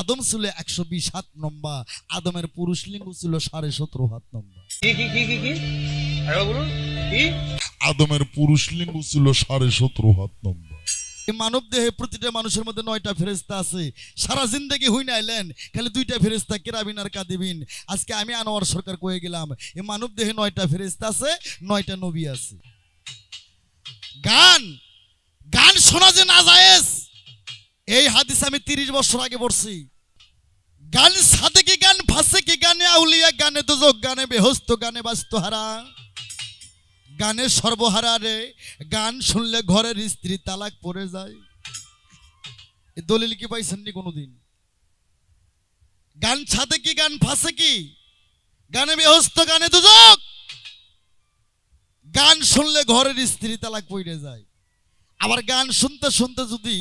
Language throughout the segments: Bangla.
আদম ছিল একশো বিশ হাত লম্বা আদমের পুরুষ লিঙ্গ ছিল সাড়ে সতেরো হাত লম্বা। আদমের পুরুষ লিঙ্গ ছিল সাড়ে সতেরো হাত লম্বা। এই মানব দেহে প্রতিটা মানুষের মধ্যে নয়টা ফেরেস্তা আছে। সারা জিন্দগি হই নাইলেন খালি দুইটা ফেরেস্তা কেরাবিন আর কাদিবিন। আজকে আমি আনোয়ার সরকার কয়ে গেলাম এই মানব দেহে নয়টা ফেরেস্তা আছে নয়টা নবী আছে। গান! গান শোনা যে না জায়েজ এই হাদিস আমি তিরিশ বছর আগে পড়ছি। গান সাথে কি গান ফাঁসে কি গানে, আউলিয়া গানে দুজক, গানে বেহস্ত, গানে বাস্তহারা। গানের সর্বহারা রে, গান শুনলে ঘরের স্ত্রী তালাক পড়ে যায়। দলিল কি পাইছেননি কোনোদিন? গান ছাদে কি, গান ফাঁসে কি? গানে বেহস্ত, গানে দুজক। গান শুনলে ঘরের স্ত্রী তালাক পড়ে যায়। আবার গান শুনতে শুনতে যদি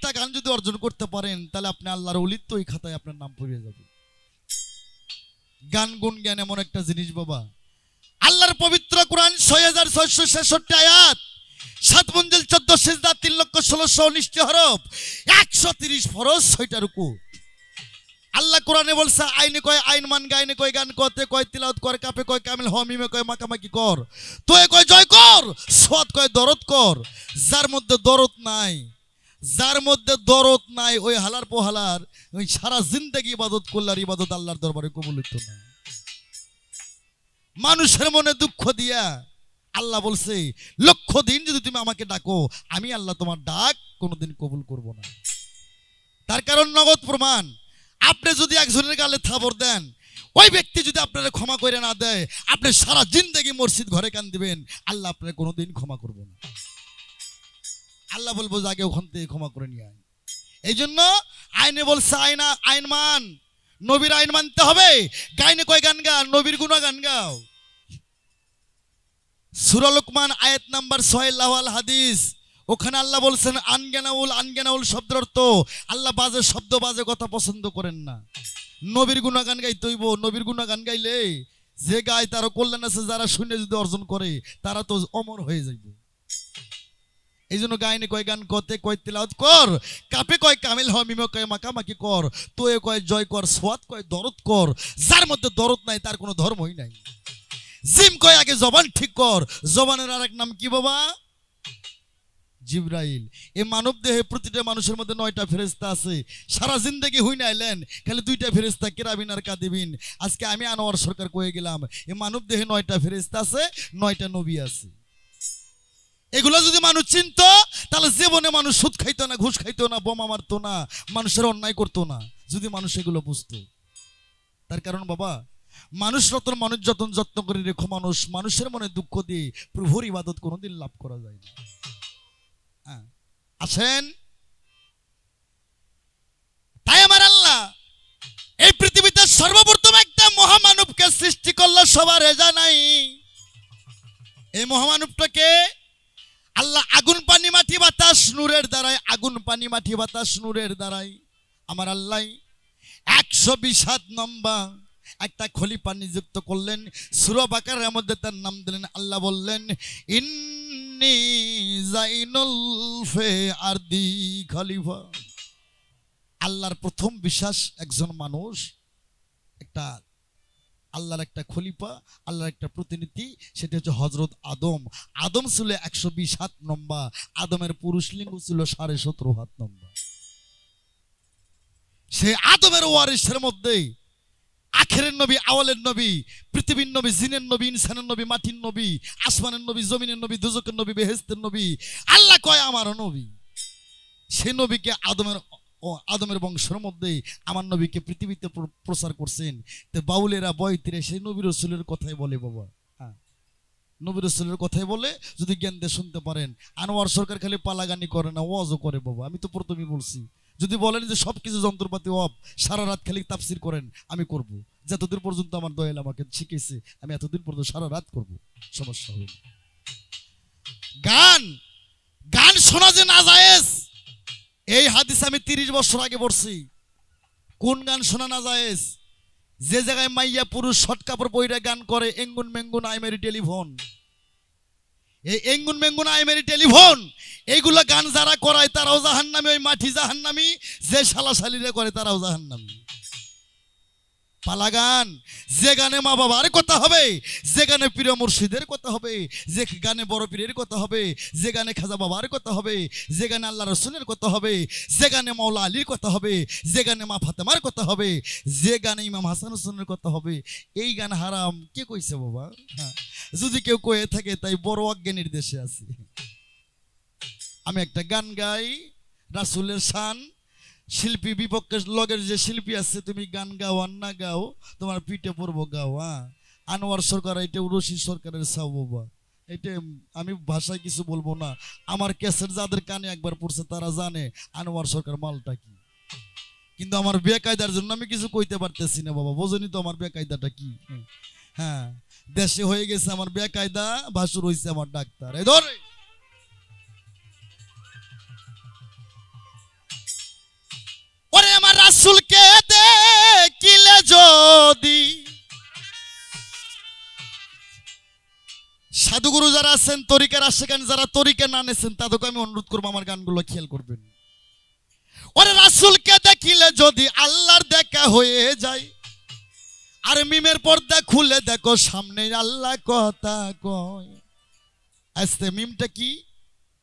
একটা গান যদি অর্জন করতে পারেন, তাহলে আপনি আল্লাহর অলিত্য ওই খাতায় আপনার নাম পড়ে যাবে। গান গুণ জ্ঞান এমন একটা জিনিস বাবা। আল্লাহর পবিত্র কোরআন ছয় হাজার ছয়শো ছেষট্টি আয়াত, সাত মঞ্জিল চোদ্দ তিন লক্ষ ষোলোশো হরফ, একশো তিরিশ ফরজ, ছয়টা রুকু। আল্লাহ কোরআনে বলছে, আইনে কয় আইন মান গাইনে কয় গান কতে কয় তিলাওত কর, কাপে কয় কামিল, হ মিমে কয় মাকামাকি কর। তোয়ে কয় জয় কর সোয়াদ কয় দরদ কর। যার মধ্যে দরদ নাই যার মধ্যে দরদ নাই, ওই হালার পোহালার, ওই সারা জিন্দগি ইবাদত করলে আর ইবাদত আল্লাহর দরবারে কবুল হইতো না। মানুষের মনে দুঃখ দিয়া আল্লাহ বলছে, লক্ষ দিন যদি তুমি আমাকে ডাকো, আমি আল্লাহ তোমার ডাক কোনোদিন কবুল করব না। তার কারণ নগদ প্রমাণ, আপনি যদি একজনের গালে থাবর দেন, ওই ব্যক্তি যদি আপনারা ক্ষমা করে না দেয়, আপনি সারা জিন্দগি মসজিদ ঘরে কান দিবেন, আল্লাহ আপনার কোনোদিন ক্ষমা করব না। আল্লাহ বলব যে আগে ওখান থেকে ক্ষমা করে নিয়ে আয়। এই জন্য আইনে বলছে আইনা আইন মান। নবীর আইন মানতে হবে। গাইনে কয় গান গান নবীর গুণা গান গাও। সুরালুকমান আয়াত নাম্বার ছয়, লাওয়াল হাদিস। ওখানে আল্লাহ বলছেন, আনগেনাউল আনগেনাউল শব্দের অর্থ, আল্লাহ বাজে শব্দ, বাজে কথা পছন্দ করেন না। নবীর গুণাগান গাইতে হইব। নবীর গুণাগান গাইলে যে গায় তার কল্যাণ আছে, যারা শুনে যদি অর্জন করে, তারা তো অমর হয়ে যাইবে। এই জন্য গায়নে কয় গান কতে কয় তিলাওয়াত কর, কাপে কয় কামিল হ মিমে কয় মাকামাকি কর তোয়ে কয় জয় কর সোয়াদ কয় দরদ কর, যার মধ্যে দরদ নাই তার কোনো ধর্মই নাই। জিম কয় আগে জবান ঠিক কর, জবানের আর এক নাম কি বাবা? জিব্রাইল। এই মানব দেহে প্রতিটা মানুষের মধ্যে নয়টা ফেরেস্তা আছে। সারা জিন্দগি হই নাইলেন খালি দুইটা ফেরেস্তা কেরাবিন আর কাদিবিন। আজকে আমি আনোয়ার সরকার কয়ে গেলাম এই মানব দেহে নয়টা ফেরেস্তা আছে, নয়টা নবী আছে। এগুলো যদি মানুষ চিনত, তাহলে জীবনে মানুষ সুদ খাইতো না, ঘুষ খাইতো না, বোমা মারতো না, মানুষের অন্যায় করতো না, যদি মানুষ এগুলো বুঝতো। তার কারণ বাবা, মানুষ রতন, মানুষ যতন যত্ন করে রেখো মানুষ, মানুষের মনে দুঃখ দিয়ে প্রভুর ইবাদত কোনোদিন লাভ করা যায় না। হ্যাঁ। আছেন তাই আমার আল্লাহ, এই পৃথিবীতে সর্বপ্রথম একটা মহামানবকে সৃষ্টি করল সবার রেজা নাই। এই মহামানবটাকে আল্লাহ আগুন পানি মাটি বাতাস নূরের দ্বারাই আগুন পানি মাটি বাতাস নূরের দ্বারাই আমার আল্লাহ, একশো হাত নম্বা একটা খলিফা নিযুক্ত করলেন সুরবাকারের মধ্যে তার নাম দিলেন। আল্লাহ বললেন, ইন্নি জাইনুল ফে আরদি খলিফা। আল্লাহর প্রথম বিশ্বাস একজন মানুষ, একটা আল্লাহর একটা খলিফা, আল্লাহর একটা প্রতিনিধি, সেটা হচ্ছে হজরত আদম। আদম ছিল একশো বিশ হাত লম্বা, আদমের পুরুষ লিঙ্গ ছিল সাড়ে সতেরো হাত লম্বা। সে আদমের ওয়ারিসের মধ্যে আখেরের নবী, আওয়ালের নবী, পৃথিবীর নবী, জিনের নবী, ইনসানের নবী, মাটির নবী, আসমানের নবী, জমিনের নবী, দুজকের নবী, বেহেস্তের নবী, আল্লাহ কয় আমার নবী। সে নবীকে আদমের ও আদমের বংশের মধ্যে আমার নবীকে পৃথিবীতে প্রচার করছেন। তো বাউলেরা বয়তিরে সেই নবী রসুলের কথাই বলে বাবা। হ্যাঁ। নবী রসুলের কথাই বলে, যদি জ্ঞান দিয়ে শুনতে পারেন। আনোয়ার সরকার খালি পালাগানি করে না, ওয়াজও করে বাবা। আমি তো প্রথমেই বলছি। যদি বলেন যে সব কিছু যন্ত্রপাতি অফ সারা রাত খালি তাপসির করেন, আমি করব। যতদিন পর্যন্ত আমার দয়াল আমাকে শিখেছে আমি এতদিন পর্যন্ত সারা রাত করব। সমস্যা হবে গান! গান শোনা যে না জায়েজ এই হাদিস আমি তিরিশ বছর আগে পড়ছি। কোন গান শোনা না জায়েজ? যে জায়গায় মাইয়া পুরুষ শর্ট কাপড় বইটা গান করে, এঙ্গুন মেঙ্গুন আইমেরি টেলিফোন। এই এঙ্গুন মেঙ্গুন আইমেরি টেলিফোন, এইগুলো গান যারা করায় তারাও জাহান্নামি, ওই মাটি জাহান্নামি, যে শালাশালিরে করে তারাও জাহান্নামি। পালা গান যে গানে মা বাবার কথা হবে, যে গানে প্রিয় মুর্শিদের কথা হবে, যে গানে বড় পীরের কথা হবে, যে গানে খাজা বাবার কথা হবে, যে গানে আল্লাহ রসুলের কথা হবে, যে গানে মাওলা আলীর কথা হবে, যে গানে মা ফাতেমার কথা হবে, যে গানে ইমাম হাসান হোসেনের কথা হবে, এই গান হারাম। কে কইছে বাবা? হ্যাঁ। যদি কেউ কয়ে থাকে, তাই বড় অজ্ঞানীর দেশে আছে। আমি একটা গান গাই, রাসুলের শান শিল্পী বিপক্ষের লগের যে শিল্পী আছে তুমি গান গাও আর না গাও তোমার পিঠে পড়ব গাও হ্যাঁ? আনোয়ার সরকার এটা উরসি সরকারের সাউ বাবা। এটা আমি ভাষায় কিছু বলব না। আমার ক্যাসেট যাদের কানে একবার পড়ছে তারা জানে আনোয়ার সরকার মালটা কি। কিন্তু আমার বেকায়দার জন্য আমি কিছু কইতে পারতেছি না বাবা। বোঝনি তো আমার বেকায়দাটা কি? হ্যাঁ দেশে হয়ে গেছে আমার বেকায়দা ভাসুর হয়েছে আমার ডাক্তার। এই ধরে! রাসুলকে দেখিলে যদি। সাধুগুরু যারা আছেন, তরিকার আশেখান, যারা তরিকা না নেছেন, তাদেরকে আমি অনুরোধ করব আমার গানগুলো খেয়াল করবেন। ওরে রাসুলকে দেখিলে যদি আল্লাহর দেখা হয়ে যায়, আর মিমের পর্দা খুলে দেখো, সামনে আল্লাহ কথা কয়। আস্তে মিমটা কি?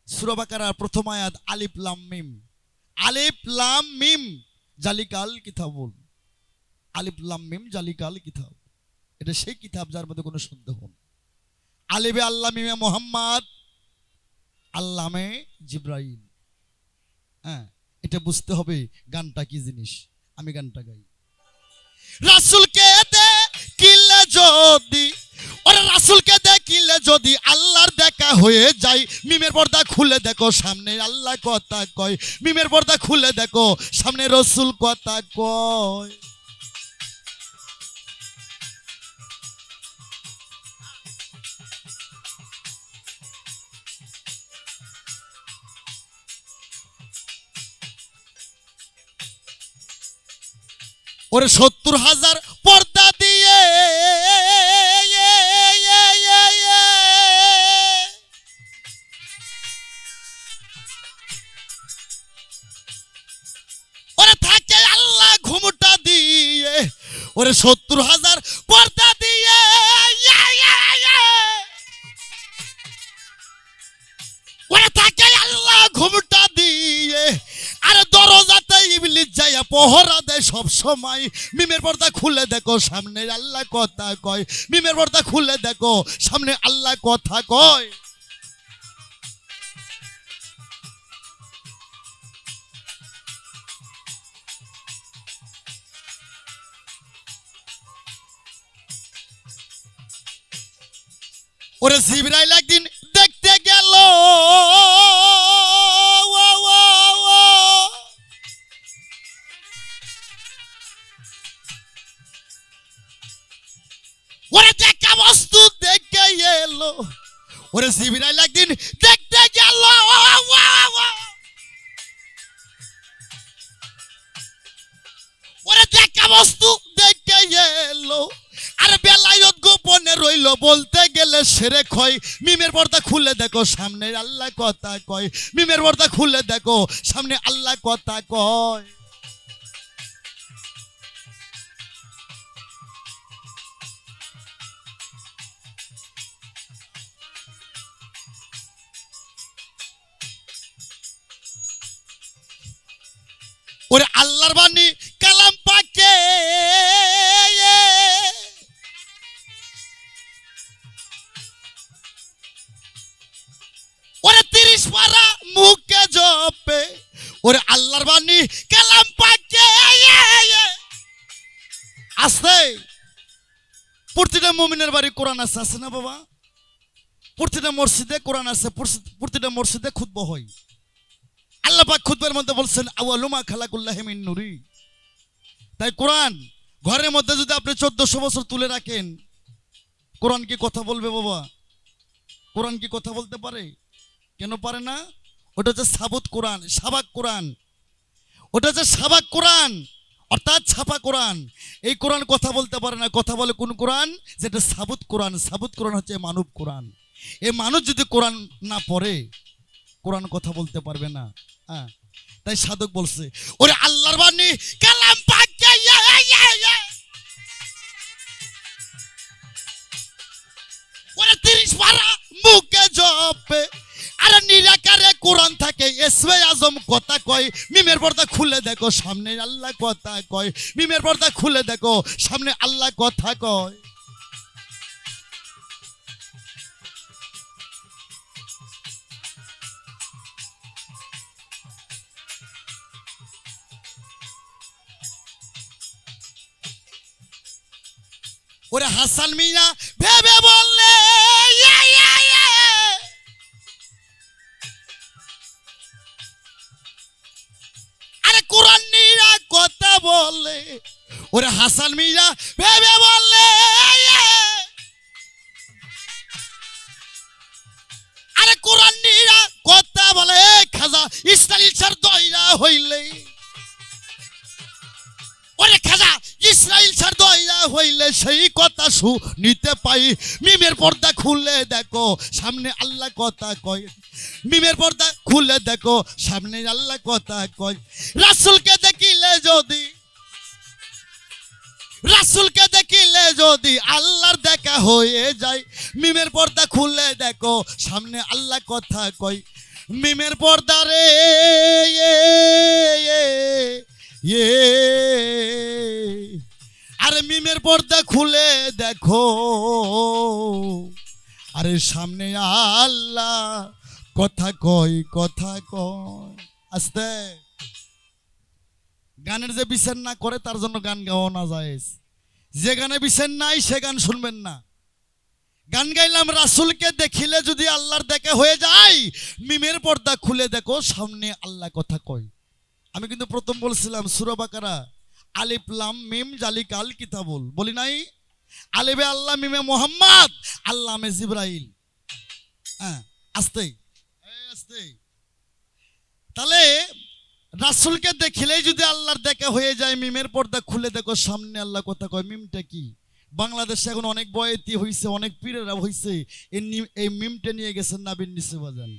সুরবাকার প্রথম আয়াত, আলিফ লাম মিম। আলিফ লাম মিম। জালিকাল কিতাবুল আলিফ লাম মিম জালিকাল কিতাব। এটা সেই কিতাব যার মধ্যে কোনো সন্দেহ নেই। আলিবে আল্লাহ মিমে মোহাম্মদ, আল্লামে জিব্রাইল। হ্যাঁ এটা বুঝতে হবে গানটা কি জিনিস। আমি গানটা গাই। রাসুলকে দেখিলে যদি, ওরে রাসুলকে দেখিলে যদি আল্লাহর দেখা হয়ে যায়, মিমের পর্দা খুলে দেখো, সামনে আল্লাহ কথা কয়। মিমের পর্দা খুলে দেখো, সামনে রসুল কথা কয়। ওরে সত্তর হাজার পর্দা দিয়ে ওরে সত্তর হাজার পর্দা দিয়ে ওরে আল্লাহ ঘুমটা দিয়ে, আরে দরজাতে ইবলিস যাইয়া পহরা দেয় সব সময়। মিমের পর্দা খুলে দেখো, সামনে আল্লাহ কথা কয়। মিমের পর্দা খুলে দেখো, সামনে আল্লাহ কথা কয়। ওরে জিবরাইল একদিন দেখতে গেল। ওরে দেখা বস্তু দেখে এলো। ওরে জিবরাইল বলতে সেরে খয়। মিমের পর্দা খুলে দেখো, সামনে আল্লাহ কথা কয়। মিমের পর্দা খুলে দেখো, সামনে আল্লাহ কথা কয়। ওরে আল্লাহর বাণী প্রতিটা মমিনের বাড়ি কোরআন আছে আছে না বাবা? প্রতিটা মসজিদে কোরআন আছে প্রতিটা মসজিদে খুতব হয়। আল্লাহ পাক খুতবার মধ্যে বলছেন আওয়ালুমা খালাকুল্লাহ নুরি। তাই কোরআন, ঘরের মধ্যে যদি আপনি চোদ্দশো বছর তুলে রাখেন, কোরআন কি কথা বলবে বাবা? কোরআন কি কথা বলতে পারে? কেন পারে না? ওটা হচ্ছে সাবুত কোরআন, সাবাক কোরআন। ওটা হচ্ছে সাবাক কোরআন। অর্থাৎ ছাপা কোরআন। এই কোরআন কথা বলতে পারে না, কথা বলে কোন কোরআন? যেটা সাবুত কোরআন। সাবুত কোরআন হচ্ছে মানব কোরআন। এ মানুষ যদি কোরআন না পড়ে, কোরআন কথা বলতে পারবে না। হ্যাঁ তাই সাধক বলছে, ওরে আল্লাহর বাণী, কালাম। ওরে তিরিশ পারা মুখে জপে, আরে নিরাকারে কোরআন থাকে, এসবে আজম কথা কয়, মিমের পর্দা খুলে দেখো, সামনে আল্লাহ কথা কয়। মিমের পর্দা খুলে দেখো, সামনে আল্লাহ কথা কয়। ওরে হাসান মিয়া, ভেবে বললে ওরে হাসান মিয়া ভেবে বললে আরে কোরআন নিরা কথা বলে, খাজা ইসরাইল সার দইরা হইলে। ওরে খাজা ইসরাইল ছাড় দয়া হইলে, সেই কথা শু নিতে পাই। মিমের পর্দা খুলে দেখো, সামনে আল্লাহ কথা কয়। মিমের পর্দা খুলে দেখো, সামনে আল্লাহ কথা কয়। রাসুলকে দেখিলে যদি রাসুলকে দেখিলে যদি আল্লাহর দেখা হয়ে যায়, মিমের পর্দা খুলে দেখো সামনে আল্লাহ কথা কয়, মিমের পর্দা রে আরে মিমের পর্দা খুলে দেখো, আরে সামনে আল্লাহ কথা কয় কথা কয়, আস্তে। গানের যে বিচার না করে তার জন্য গান গাওয়া না যায়। যে গানে বিচার নাই, সে গান শুনবেন না। গান গাইলাম, রাসুলকে দেখিলে যদি আল্লাহর দেখা হয়ে যায়, মিমের পর্দা খুলে দেখো, সামনে আল্লাহ কথা কয়। আমি কিন্তু প্রথম বলছিলাম সুরবাকারা আলিফ, লাম, মিম জালিকাল কিতাবুল। বলি নাই? আলিবে আল্লাহ, মিমে মোহাম্মদ আল্লাহ মে জিব্রাইল। হ্যাঁ আস্তে এই আস্তে তাহলে রাসুলকে দেখিলেই যদি আল্লাহর দেখা হয়ে যায়, মিমের পর্দা খুলে দেখো, সামনে আল্লাহ কথা কয়, মিমটা কি? বাংলাদেশে এখন অনেক বয়তি হয়েছে অনেক পীরেরা হয়েছে এই মিমটা নিয়ে গেছেন নাবিন নিচে বাজান।